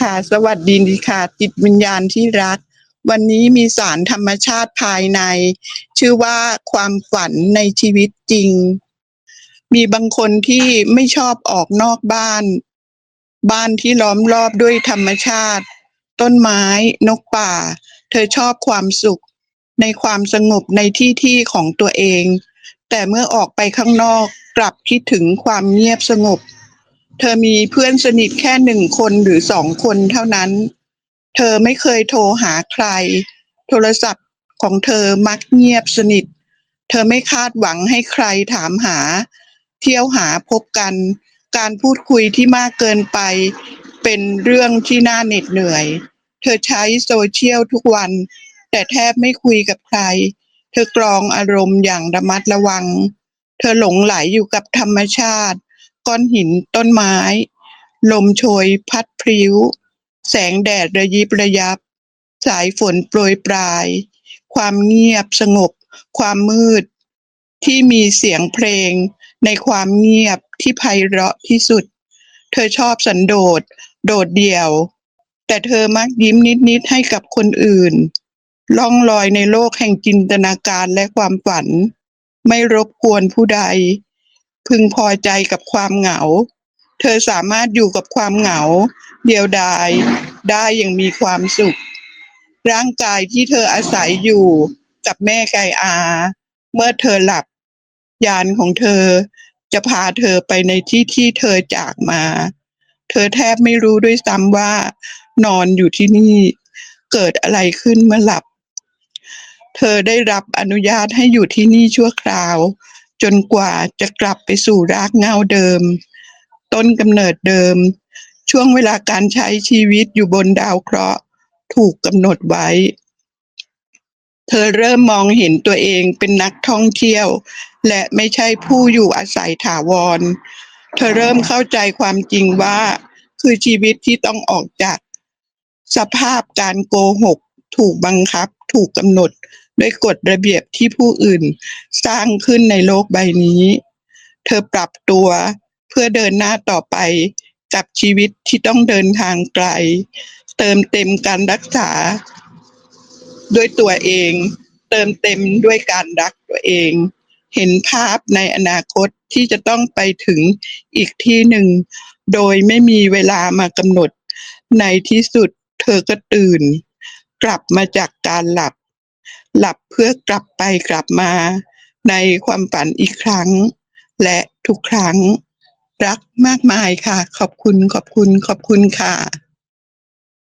ค่ะสวัสดีค่ะ จิตวิญญาณที่รัก วันนี้มีสารธรรมชาติภายใน ชื่อว่าความฝันในชีวิตจริง มีบางคนที่ไม่ชอบออกนอกบ้าน บ้านที่ล้อมรอบด้วยธรรมชาติ ต้นไม้นกป่า เธอชอบความสุข ในความสงบในที่ที่ของตัวเอง แต่เมื่อออกไปข้างนอกกลับคิดถึงความเงียบสงบ เธอมีเพื่อนสนิทแค่หนึ่งคนหรือสองคนเท่านั้น เธอไม่เคยโทรหาใคร โทรศัพท์ของเธอมักเงียบสนิท เธอไม่คาดหวังให้ใครถามหา เที่ยวหาพบกัน การพูดคุยที่มากเกินไป เป็นเรื่องที่น่าเหน็ดเหนื่อย เธอใช้โซเชียลทุกวัน แต่แทบไม่คุยกับใคร เธอกรองอารมณ์อย่างระมัดระวัง เธอหลงไหลอยู่กับธรรมชาติ ก้อนหินต้นไม้ ลมโชยพัดพริ้ว แสงแดดระยิบระยับ สายฝนโปรยปลาย ความเงียบสงบ ความมืด ที่มีเสียงเพลง ในความเงียบที่ไพเราะที่สุด เธอชอบสันโดษ โดดเดี่ยว แต่เธอมักยิ้มนิด ๆ ให้กับคนอื่น ล่องลอยในโลกแห่งจินตนาการและความฝัน ไม่รบกวนผู้ใด พึงพอใจกับความเหงา เธอสามารถอยู่กับความเหงา เดียวดาย ได้อย่างมีความสุข ร่างกายที่เธออาศัยอยู่กับแม่ไก่อา เมื่อเธอหลับ ยานของเธอจะพาเธอไปในที่ที่เธอจากมา เธอแทบไม่รู้ด้วยซ้ำว่า นอนอยู่ที่นี่เกิดอะไรขึ้นเมื่อหลับ เธอได้รับอนุญาตให้อยู่ที่นี่ชั่วคราว จนกว่าจะกลับไปสู่รากเงาเดิม ต้นกำเนิดเดิม ช่วงเวลาการใช้ชีวิตอยู่บนดาวเคราะห์ถูกกำหนดไว้ เธอเริ่มมองเห็นตัวเองเป็นนักท่องเที่ยว และไม่ใช่ผู้อยู่อาศัยถาวร เธอเริ่มเข้าใจความจริงว่า คือชีวิตที่ต้องออกจาก สภาพการโกหก ถูกบังคับ ถูกกำหนด ด้วยกฎระเบียบที่ผู้อื่นสร้างขึ้นในโลกใบนี้ เธอปรับตัวเพื่อเดินหน้าต่อไปกับชีวิตที่ต้องเดินทางไกล เติมเต็มการรักษา ด้วยตัวเอง เติมเต็มด้วยการรักตัวเอง เห็นภาพในอนาคตที่จะต้องไปถึงอีกที่หนึ่ง โดยไม่มีเวลามากำหนด ในที่สุดเธอก็ตื่น กลับมาจากการหลับ หลับเพื่อกลับไปกลับมา ในความฝันอีกครั้ง และทุกครั้ง รักมากมายค่ะ ขอบคุณขอบคุณขอบคุณค่ะ